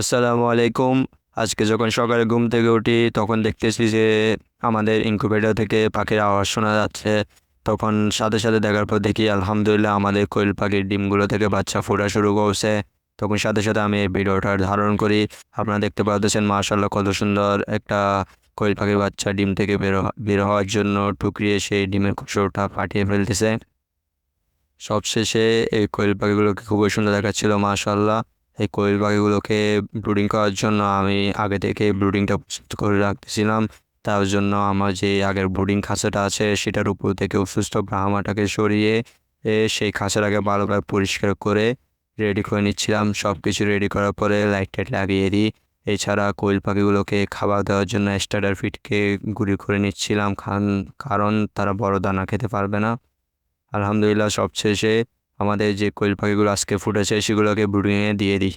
আসসালামু আলাইকুম। আজকে যখন সকালে ঘুম থেকে উঠি, তখন দেখতেছি যে আমাদের ইনকিউবেটর থেকে পাখির আওয়াজ শোনা যাচ্ছে। তখন সাথে সাথে দেখার পর দেখি, আলহামদুলিল্লাহ, আমাদের কোয়েল পাখির ডিমগুলো থেকে বাচ্চা ফোটা শুরু করছে। তখন সাথে সাথে আমি এই ভিডিওটা ধারণ করি। আপনারা দেখতে পাচ্ছেন মাশাল্লাহ কত সুন্দর একটা কোয়েল পাখির বাচ্চা ডিম থেকে বের বের হওয়ার জন্য টুকরিয়ে সেই ডিমের কুসুরটা ফাটিয়ে ফেলতেছে। সবশেষে এই কোয়েল পাখিগুলোকে খুবই সুন্দর দেখাচ্ছিল মাশাল্লাহ এই কোয়েল পাখিগুলোকে ব্রুডিং করার জন্য আমি আগে থেকে ব্রুডিংটা প্রস্তুত করে রাখতেছিলাম। তার জন্য আমার যে আগের ব্রুডিং খাঁচাটা আছে, সেটার উপর থেকে অসুস্থ ব্রাহ্মাটাকে সরিয়ে, এ সেই খাঁচাটাকে ভালোভাবে পরিষ্কার করে রেডি করে নিচ্ছিলাম। সব কিছু রেডি করার পরে লাইট টাইট লাগিয়ে দিই। এছাড়া কোয়েল পাখিগুলোকে খাবার দেওয়ার জন্য স্টার্টার ফিটকে গুঁড়ি করে নিচ্ছিলাম। খান কারণ তারা বড় দানা খেতে পারবে না। আলহামদুলিল্লাহ, সবশেষে আমাদের যে কোয়েল পাখিগুলো আজকে ফুটেছে সেগুলোকে ব্রুডিংয়ে দিয়ে দিই।